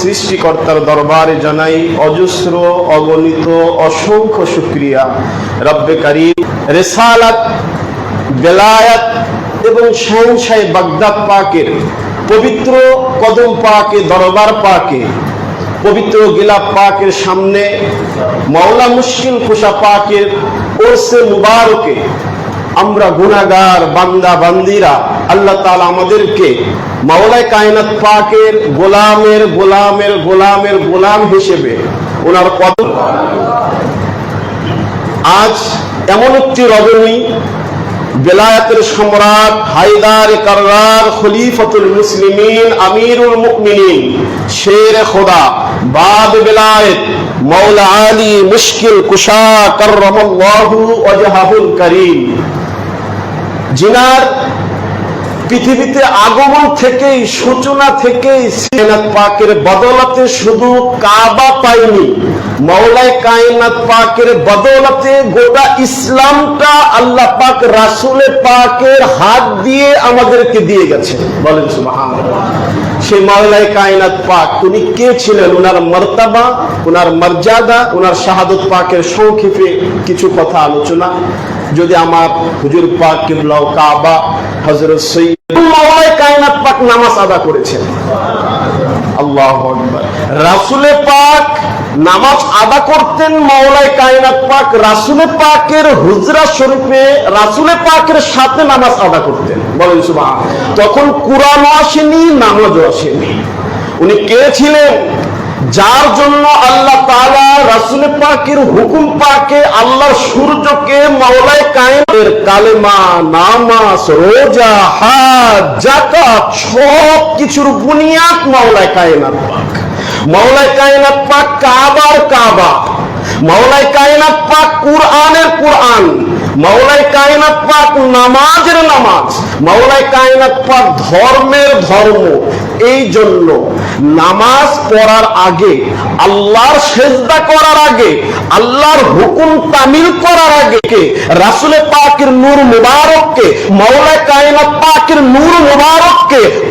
সৃষ্টিকর্তার দরবারে জানাই, অজস্র, অগণিত, অসংখ্য শুক্রিয়া। রব্বে কারি রেসালাত, বেলায়াত এবং শাহী বাগদাদ পাকের পবিত্র কদম পাকে, দরবার পাকে, পবিত্র গিলাপ পাকের সামনে মাওলা মুশকিল খুশা পাকের ওরসে মুবারকে আমরা গুনাগার বান্দা বান্দিরা আল্লাহ তাআলা আমাদেরকে মাওলায় কায়নাত পাকের গোলামের গোলামের গোলামের গোলাম হিসেবে ওনার কত আজ এমন একটি রজনী বেলায়াতের সম্রাট হায়দার কাররার খলিফাতুল মুসলিমিন আমিরুল মুমিনিন শের খোদা বাদ বেলায়েত মৌলা আলী মুশকিল কুশা কররামাল্লাহু ওয়াজহাহুল করিম। জিনার পৃথিবীতে আগমন থেকেই, সূচনা সিনাত পাকের বদলাতে শুধু কাবা পাইনি, মাওলায় কায়নাত পাকের বদলাতে গোটা ইসলামটা আল্লাহ পাক রাসুলে পাকের হাত দিয়ে আমাদেরকে দিয়ে গেছে। বলেন সুবহানাল্লাহ। সেই মাওলায় কায়নাত পাক। উনি কে ছিলেন? উনার মর্তাবা, উনার মর্যাদা, উনার শাহাদত পাকের সংক্ষেপে কিছু কথা আলোচনা। যদি আমার হুজুর পাক কিবলাও কাবা হজরত সৈয়দ মাওলায় কায়নাত পাক নামাজ আদা করেছেন। রাসুলে পাক নামাজ আদা করতেন মাওলায় কায়নাত পাক, রাসুলে পাকের হুজরা স্বরূপে রাসুলে পাকের সাথে নামাজ আদা করতেন। বলেন সুবাহ তখন কোরআনও আসেনি, নামাজও আসেনি। উনি কে ছিলেন? যার জন্য আল্লাহ রাসুল পাকের হুকুম পাকে আল্লাহর সূর্যকে মাওলায় কায়েমের কালেমা, নামাজ, রোজা, হাজ, যাকাত সব কিছুর বুনিয়াদ মাওলায় কায়নাত পাক। মাওলায় কায়নাত পাক কাবার কাবা। মাওলায় কায়নাত পাক কুরআনের কুরআন। মাওলায় কায়নাত পাক নামাজের নামাজ মাওলাই কায়নাত পাক ধর্মের ধর্ম এই জন্য নামাজ পড়ার আগে, আল্লাহর সেজদা করার আগে, আল্লাহর হুকুম তামিল করার আগে রাসুলে পাকের নূর মুবারককে মাওলায় কায়নাত পাক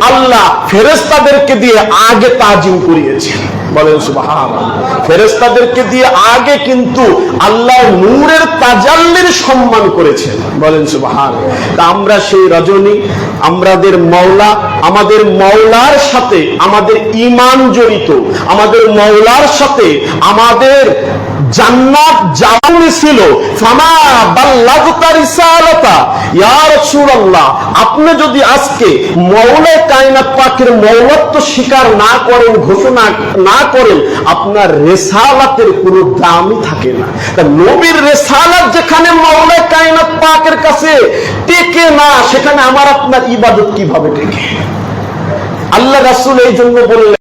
আল্লাহ ফেরেশতাদেরকে দিয়ে আগে তাজিম করিয়েছেন। বলেন সুবহান ফেরেশতাদেরকে দিয়ে আগে কিন্তু আল্লাহ নূরের তাজাল্লির সম্মান করেছেন। বলেন সুবহান তা আমরা সেই রজনী আমাদের মওলা, আমাদের মওলার সাথে আমাদের ঈমান জড়িত, আমাদের মওলার সাথে আমাদের জান্নাত যাওয়ানি ছিল। ফামা বাল্লাগতা রিসালাতা। ইয়া রাসূলুল্লাহ, আপনি যদি আজকে মৌলা কায়নাত পাকের মৌলত্ব স্বীকার না করেন, ঘোষণা না করেন, আপনার রেসালাতের কোনো দামই থাকে না। নবীর রেসালাত যেখানে মৌলায় কায়নাত পাকের কাছে টেকে না, সেখানে আমার আপনার ইবাদত কীভাবে টেকে? আল্লাহ রাসুল এই জন্য বললেন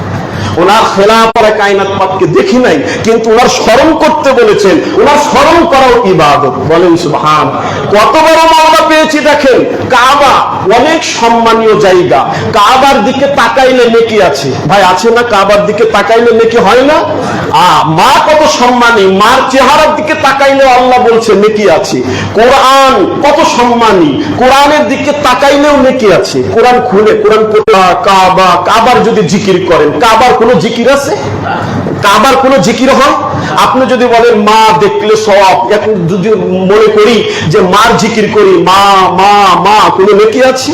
ওনার খেলাপরে কায়নাত পাককে দেখি নাই, কিন্তু ওনার স্মরণ করতে বলেছেন, ওনার স্মরণ করাও ইবাদত। বলেন সুবহান। কত বড় মামলা পেয়েছি দেখেন, কাবা অনেক সম্মানীয় জায়গা। কাবার দিকে তাকাইলে নেকি আছে। ভাই, আছে না? কাবার দিকে তাকাইলে নেকি হয় না? আ, মা কত সম্মানী, মার চেহারার দিকে তাকাইলে আল্লাহ বলছে নেকি আছে। কোরআন কত সম্মানী, কোরআনের দিকে তাকাইলেও নেকি আছে। কোরআন খুলে, কোরআন কাবা, কাবার যদি জিকির করেন, কাবার কোনো জিকির আছে? কাবার কোনো জিকির হয়? আপনি যদি বলেন, মা, দেখলে সব। এখন যদি মনে করি যে, মার জিকির করি, মা মা মা, কোনো নেকি আছে?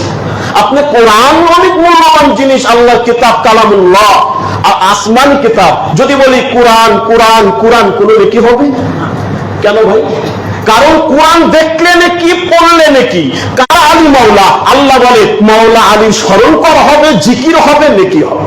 আপনি কোরআন অনেক মূল্যবান জিনিস, আল্লাহর কিতাব, কালামুল্লাহ আসমান কিতাব। যদি বলি, কোরআন কোরআন কোরআন, কোনো নেকি হবে? কেন ভাই? কারণ কোরআন দেখলে নাকি, পড়লে নাকি। কারা আলী মাওলা? আল্লাহ বলে, মাওলা আলী স্মরণ করা হবে, জিকির হবে, নাকি হবে।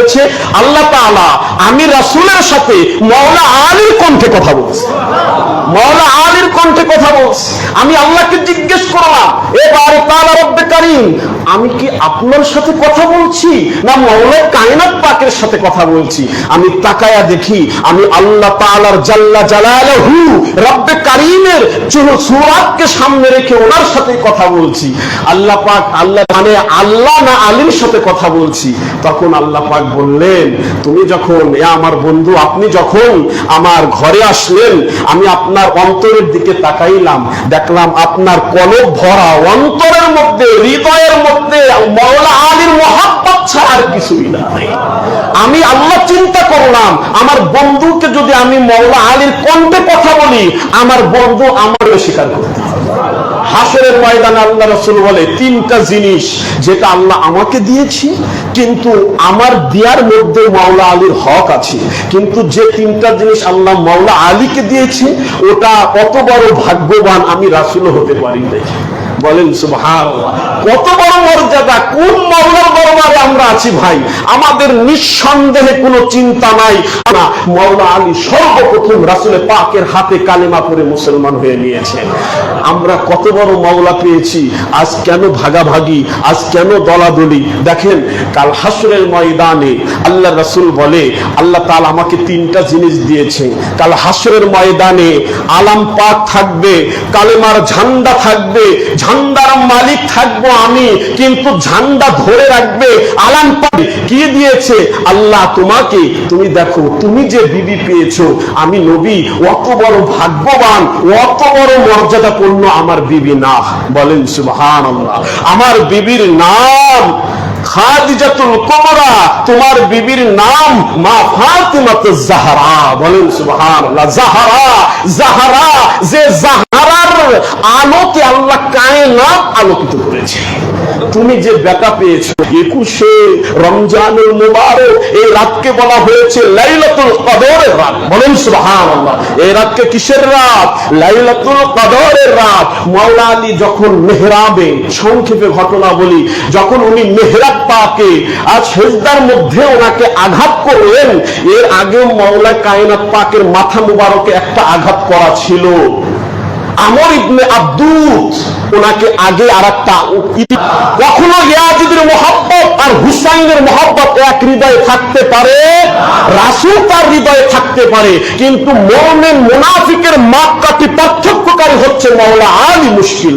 বলেছে আল্লাহ তাআলা আমি রাসূলের সাথে মাওলা আলীর কণ্ঠে কথা বলছি। মাওলা আলীর কণ্ঠে কথা বলছি। আমি আল্লাহকে জিজ্ঞেস করলাম এবার তাআলা রব্বে আমি কি আপনার সাথে কথা বলছি না মাওলা কায়নাত পাকের সাথে কথা বলছি? আমি তাকায়া দেখি, আমি আল্লাহ তাআলার জাল্লা জালালহু রব্বে কারীমের সুরাতকে সামনে রেখে ওনার সাথে কথা বলছি। আল্লাহ পাক আল্লাহ মানে আল্লাহ না আলীর সাথে কথা বলছি। তখন আল্লাহ পাক বললেন, তুমি যখন, এ আমার বন্ধু, আপনি যখন আমার ঘরে আসলেন, আমি আপনার অন্তরের দিকে তাকাইলাম, দেখলাম আপনার কলব ভরা অন্তরের মধ্যে, হৃদয়ের মধ্যে মৌলা আলীর মহাব্বত ছাড়া আর কিছুই না আমি আল্লাহ চিন্তা করলাম, আমার বন্ধুকে যদি আমি মৌলা আলীর কণ্ঠে কথা বলি, আমার বন্ধু আমারও স্বীকার করতে। হাসরের ময়দানে আল্লাহ রসুল বলে, তিনটা জিনিস যেটা আল্লাহ আমাকে দিয়েছি, কিন্তু আমার দেয়ার মধ্যে মাওলা আলীর হক আছে। কিন্তু যে তিনটা জিনিস আল্লাহ মাওলা আলীকে দিয়েছে, ওটা কত বড় ভাগ্যবান আমি রাসুল হতে পারি বলেন সুবহান কত বড় মর্যাদা, কোন মৌলার দরবারে আমরা আছি ভাই? আমাদের নিঃসন্দেহে কোনো চিন্তা নাই। না মৌলা আলী সর্বপ্রথম রাসুলে পাকের হাতে কালেমা পরে মুসলমান হয়ে নিয়েছেন। আমরা কত বড় মৌলা পেয়েছি, আজ কেন ভাগাভাগি, আজ কেন দলাদলি? দেখেন, কাল হাসুরের ময়দানে আল্লাহ রাসুল বলে, আল্লাহ তাল আমাকে তিনটা জিনিস দিয়েছে কাল হাসরের ময়দানে আলাম পাক থাকবে, কালেমার ঝান্ডা থাকবে, ঝান্ডার মালিক থাকব আমি, কিন্তু ঝান্ডা ধরে রাখবে, আলাম পাক কি দিয়েছে? আল্লাহ তোমাকে, তুমি দেখো, তুমি যে বিবি পেয়েছ, আমি নবী, অত বড় ভাগ্যবান, অত বড় মর্যাদাপূর্ণ আমার বিবি না। বলেন সুবহান আমার বিবির নাম খাদিজাতুল কুবরা, তোমার বিবির নাম মা ফাতিমাত জাহরা। বলেন, সুবহানাল্লাহ। জাহরা জাহরা, যে আলোতে আল্লাহ কায়নাত আলোকিত করেছে। তুমি যে পেয়েছ, একুশে মুবারক, এই রাতকে বলা হয়েছে লাইলাতুল রাত। বলেন এই রাতকে কিসের রাত? লাইলাতুল রাত। আলী যখন মেহরাবে, সংক্ষেপে ঘটনা বলি, যখন উনি মেহরাব পাকে, আজ সেজদার মধ্যে ওনাকে আঘাত করলেন, এর আগে মাওলা কায়নাত পাকের মাথা মুবারকে একটা আঘাত করা ছিল। আমর ইবনে আব্দুত। ওনাকে আগে আর একটা কখনো ইয়াজিদের মোহাব্বত আর হুসাইনের মোহাব্বত এক হৃদয়ে থাকতে পারে, রাসূল তার হৃদয়ে থাকতে পারে, কিন্তু মোমেন, মুনাফিকের মাপকাঠি পার্থক্যকারী হচ্ছে মাওলা আলী মুশকিল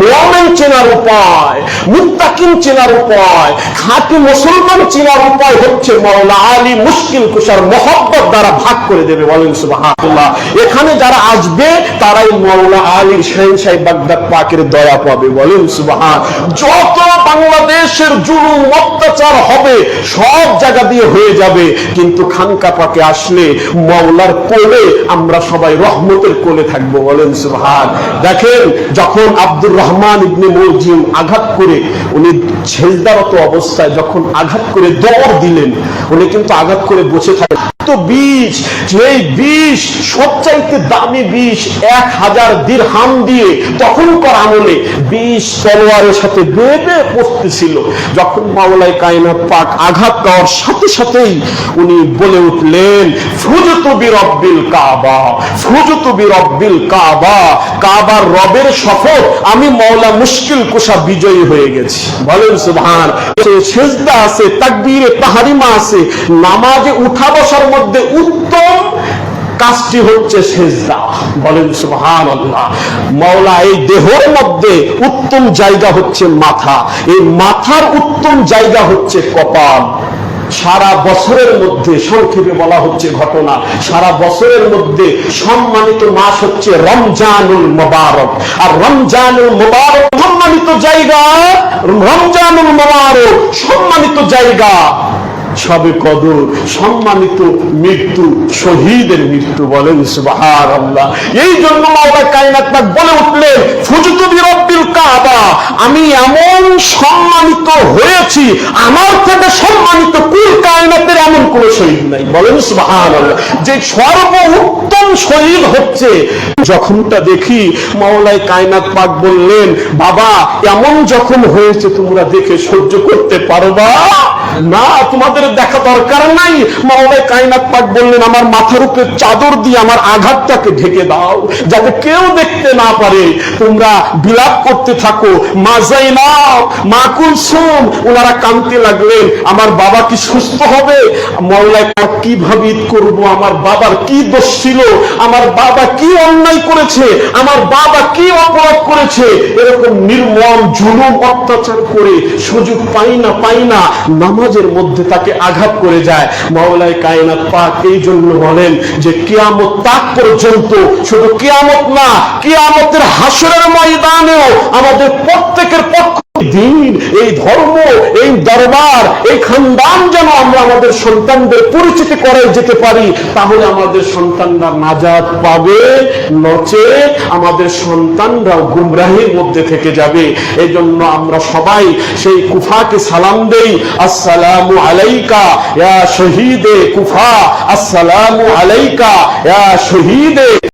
মোমেন চেনার উপায় মুত্তাকিন চেনার উপায়, খাঁটি মুসলমান চেনার উপায় হচ্ছে মাওলা আলী মুশকিল কুষার মোহাব্বত দ্বারা ভাগ করে দেবে। বলেন সুবহানাল্লাহ। এখানে যারা আসবে, তারাই মাওলা আলীর শাহিনশাহ বাগদাদ পাকের দয়া পাবে, বলেন সুবহান। যত বাংলাদেশের জুলুম, অত্যাচার হবে, সব জায়গা দিয়ে হয়ে যাবে। কিন্তু খানকা পাকে আসলে মাওলার কোলে আমরা সবাই রহমতের কোলে থাকব, বলেন সুবহান। দেখেন, যখন আব্দুর রহমান ইবনে মলজিম আঘাত করে, উনি ছেলদারত অবস্থায় যখন আঘাত করে দৌড় দিলেন, উনি কিন্তু আঘাত করে বসে থাকেন। তো বিষ যেই বিষ সবচাইতে দামি বিষ এক হাজার দিরহাম দিয়ে তখনকার আমলে বিষ তলোয়ারের সাথে বেঁধে পড়তেছিল যখন মাওলাই কায়নাত পাক আঘাত পাওয়ার সাথে সাথেই উনি বলে উঠলেন, ফুজতু বিরব্বিল কাবা, ফুজতু বিরব্বিল কাবা, কাবার রবের শপথ আমি মওলা মুশকিল কুশা বিজয়ী হয়ে গেছি। বলেন সুবহান সেজদা আছে, তাকবীরে তাহারিমা আছে, নামাজে উঠা বসার মধ্যে উত্তম কাজটি হচ্ছে সেজদা। বলেন আল্লাহ মৌলা এই দেহের মধ্যে উত্তম জায়গা হচ্ছে মাথা। এই মাথার উত্তম জায়গা হচ্ছে কপাল। সারা বছরের মধ্যে, সংক্ষেপে বলা হচ্ছে ঘটনা, সারা বছরের মধ্যে সম্মানিত মাস হচ্ছে রমজানুল মোবারক। আর রমজানুল মোবারক সম্মানিত জায়গা, রমজানুল মোবারক সম্মানিত জায়গা সবে কদর, সম্মানিত মৃত্যু, শহীদের মৃত্যু বলেন সুবাহার আল্লাহ এই জন্য মাওলা কায়নাত বলে উঠলেন ফুজতু বিরব্বিল কাবা আমি এমন সম্মানিত হয়েছি, আমার থেকে সম্মানিত কুল কায়নাতের এমন কোন শহীদ নাই। বলেন সুবহানাল্লাহ। যে সর্ব উত্তম শহীদ হচ্ছে, যখনটা দেখি মাওলাই কায়নাত পাক বললেন, বাবা, এমন যখন হয়েছে তোমরা দেখে সহ্য করতে পারবা? না, তোমাদের দেখা দরকার নাই। মাওলাই কায়নাত পাক বললেন, আমার মাথার উপরে চাদর দিয়ে আমার আঘাতটাকে ঢেকে দাও, যাতে কেউ দেখতে না পারে। তোমরা বিলাপ করতে থাকো। মাজাই নাও মা কুলসুম ওনারা কানতে লাগলেন, আমার বাবা কি সুস্থ হবে? মৌলাই পাক কীভাবে ঈদ করব? আমার বাবার কি দোষ ছিল? আমার বাবা কি অন্যায় করেছে? আমার বাবা কি অপরাধ করেছে? এরকম নির্মম, জুলুম অত্যাচার করে সুযোগ পাই না পাই না। নামাজের মধ্যে তাকে আঘাত করে যায়। মাওলাই কায়নাত পাক এই জন্য বলেন যে, কিয়ামত তাক পর্যন্ত শুধু কিয়ামত না, কিয়ামতের হাসরের ময়দানেও আমাদের প্রত্যেকের পক্ষ দিন, এই ধর্ম, এই দরবার, এই খানদান যেন আমরা আমাদের সন্তানদের পরিচিতি করে যেতে পারি, তাহলে আমাদের সন্তানরা নাজাত পাবে, নচে আমাদের সন্তানরাও গুমরাহির মধ্যে থেকে যাবে। এই জন্য আমরা সবাই সেই কুফাকে সালাম দেই, আসসালামু আলাইকা, ইয়া শহীদে কুফা, আসসালামু আলাইকা, ইয়া শহীদে